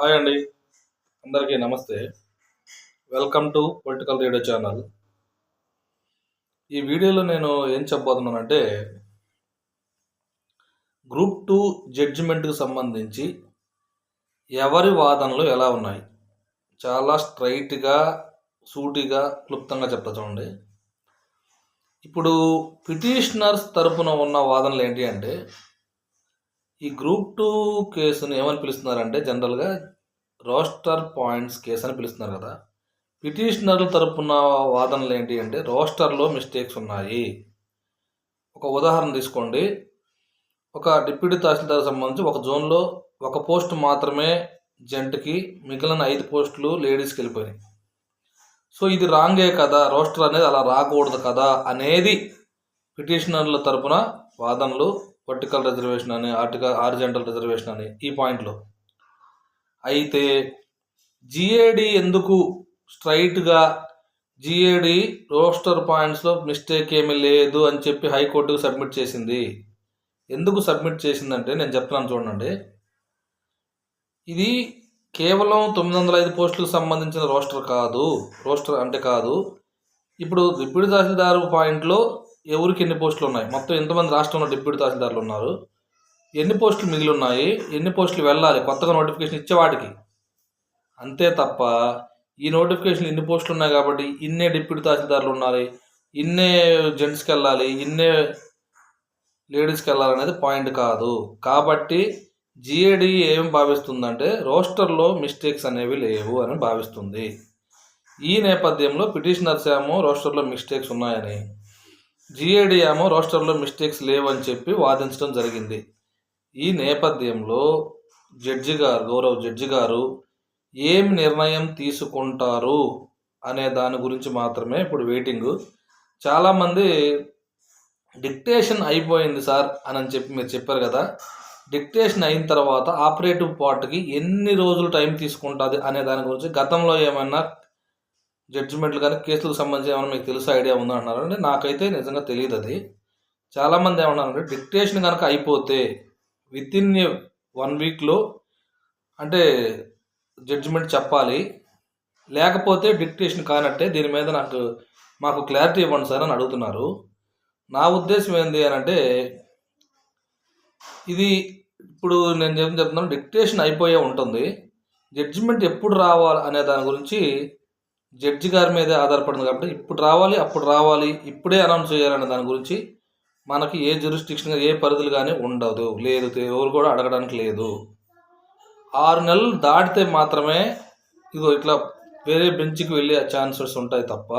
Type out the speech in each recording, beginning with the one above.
Hi అండి. అందరికీ నమస్తే. Welcome to political radio channel. ఈ వీడియోలో నేను ఏం చెప్పబోతున్నానంటే గ్రూప్ టూ జడ్జిమెంట్కి సంబంధించి ఎవరి వాదనలు ఎలా ఉన్నాయి? చాలా స్ట్రైట్గా సూటిగా క్లుప్తంగా చెప్తా చూడండి. ఇప్పుడు పిటిషనర్స్ తరపున ఉన్న వాదనలు ఏంటి అంటే ఈ గ్రూప్ టూ కేసును ఏమని పిలుస్తున్నారంటే జనరల్గా రోస్టర్ పాయింట్స్ కేసు అని పిలుస్తున్నారు కదా. పిటిషనర్ల తరపున వాదనలు ఏంటి అంటే రోస్టర్లో మిస్టేక్స్ ఉన్నాయి. ఒక ఉదాహరణ తీసుకోండి. ఒక డిప్యూటీ తహసీల్దార్ సంబంధించి ఒక జోన్లో ఒక పోస్ట్ మాత్రమే జంట్కి మిగిలిన ఐదు పోస్టులు లేడీస్కి వెళ్ళిపోయినాయి. సో ఇది రాంగే కదా రోస్టర్ అనేది అలా రాకూడదు కదా అనేది పిటిషనర్ల తరపున వాదనలు వర్టికల్ రిజర్వేషన్ అని ఆర్టికల్ ఆరిజెంటల్ రిజర్వేషన్ అని ఈ పాయింట్లో. అయితే జిఏడి ఎందుకు స్ట్రైట్గా జిఏడి రోస్టర్ పాయింట్స్లో మిస్టేక్ ఏమీ లేదు అని చెప్పి హైకోర్టుకు సబ్మిట్ చేసింది? ఎందుకు సబ్మిట్ చేసిందంటే నేను చెప్తున్నాను చూడండి. ఇది కేవలం తొమ్మిది వందల ఐదు పోస్టులకు సంబంధించిన రోస్టర్ కాదు. రోస్టర్ అంటే కాదు. ఇప్పుడు డిప్యూటీ తహసీల్దారు పాయింట్లో ఎవరికి ఎన్ని పోస్టులు ఉన్నాయి? మొత్తం ఎంతమంది రాష్ట్రంలో డిప్యూటీ తహసీల్దార్లు ఉన్నారు? ఎన్ని పోస్టులు మిగిలి ఉన్నాయి ఎన్ని పోస్టులు వెళ్ళాలి? కొత్తగా నోటిఫికేషన్ ఇచ్చేవాడికి అంతే తప్ప ఈ నోటిఫికేషన్ ఇన్ని పోస్టులు ఉన్నాయి కాబట్టి ఇన్నే డిప్యూటీ తహసీల్దార్లు ఉన్నారు ఇన్నే జెంట్స్కి వెళ్ళాలి ఇన్నే లేడీస్కి వెళ్ళాలి అనేది పాయింట్ కాదు. కాబట్టి జిఏడి ఏం భావిస్తుందంటే రోస్టర్లో మిస్టేక్స్ అనేవి లేవు అని భావిస్తుంది. ఈ నేపథ్యంలో పిటిషనర్స్ ఏమో రోస్టర్లో మిస్టేక్స్ ఉన్నాయని జిఏడి ఏమో రోస్టర్లో మిస్టేక్స్ లేవని చెప్పి వాదించడం జరిగింది. ఈ నేపథ్యంలో జడ్జి గారు గౌరవ్ జడ్జి గారు ఏం నిర్ణయం తీసుకుంటారు అనే దాని గురించి మాత్రమే ఇప్పుడు వెయిటింగ్ చాలామంది డిక్టేషన్ అయిపోయింది సార్ అని చెప్పి మీరు చెప్పారు కదా. డిక్టేషన్ అయిన తర్వాత ఆపరేటివ్ పార్ట్కి ఎన్ని రోజులు టైం తీసుకుంటుంది అనే దాని గురించి గతంలో ఏమైనా జడ్జిమెంట్లు కానీ కేసులకు సంబంధించి ఏమైనా మీకు తెలుసు ఐడియా ఉందా అన్నారు అంటే నాకైతే నిజంగా తెలియదు అది. చాలామంది ఏమన్నారంటే డిక్టేషన్ కనుక అయిపోతే విత్ ఇన్ వన్ వీక్లో అంటే జడ్జిమెంట్ చెప్పాలి. లేకపోతే డిక్టేషన్ కానట్టే దీని మీద నాకు మాకు క్లారిటీ ఇవ్వండి సార్ అని అడుగుతున్నారు. నా ఉద్దేశం ఏంటి అని అంటే ఇది ఇప్పుడు నేను ఏం చెప్తున్నాను డిక్టేషన్ అయిపోయే ఉంటుంది. జడ్జిమెంట్ ఎప్పుడు రావాలి అనే దాని గురించి జడ్జి గారి మీదే ఆధారపడింది కాబట్టి ఇప్పుడు రావాలి అప్పుడు రావాలి ఇప్పుడే అనౌన్స్ చేయాలనే దాని గురించి మనకి ఏ జ్యూరిస్టిక్షన్ ఏ పరిధులు కానీ ఉండదు. లేదు ఎవరు కూడా అడగడానికి లేదు. ఆరు నెలలు దాటితే మాత్రమే ఇదో ఇట్లా వేరే బెంచ్కి వెళ్ళే ఛాన్సెస్ ఉంటాయి తప్ప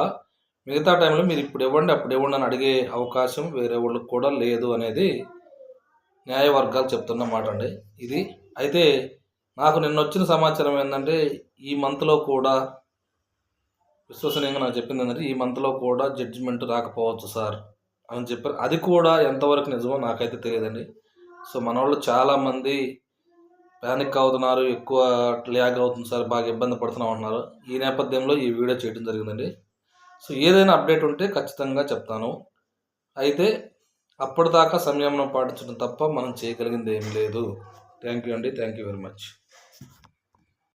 మిగతా టైంలో మీరు ఇప్పుడు ఇవ్వండి అప్పుడు ఇవ్వండి అని అడిగే అవకాశం వేరే వాళ్ళకి కూడా లేదు అనేది న్యాయవర్గాలు చెప్తున్నమాట అండి ఇది. అయితే నాకు నిన్న వచ్చిన సమాచారం ఏంటంటే ఈ మంత్లో కూడా విశ్వసనీయంగా నాకు చెప్పింది ఏంటంటే ఈ మంత్లో కూడా జడ్జిమెంట్ రాకపోవచ్చు సార్ అని చెప్పారు. అది కూడా ఎంతవరకు నిజమో నాకైతే తెలియదండి. సో మన వాళ్ళు చాలామంది ప్యానిక్ అవుతున్నారు ఎక్కువ ల్యాగ్ అవుతుంది సార్ బాగా ఇబ్బంది పడుతున్నాం అంటున్నారు ఈ నేపథ్యంలో ఈ వీడియో చేయడం జరిగిందండి. సో ఏదైనా అప్డేట్ ఉంటే ఖచ్చితంగా చెప్తాను. అయితే అప్పటిదాకా సంయమనం పాటించడం తప్ప మనం చేయగలిగింది ఏం లేదు. థ్యాంక్ యూ అండి. Thank you very much.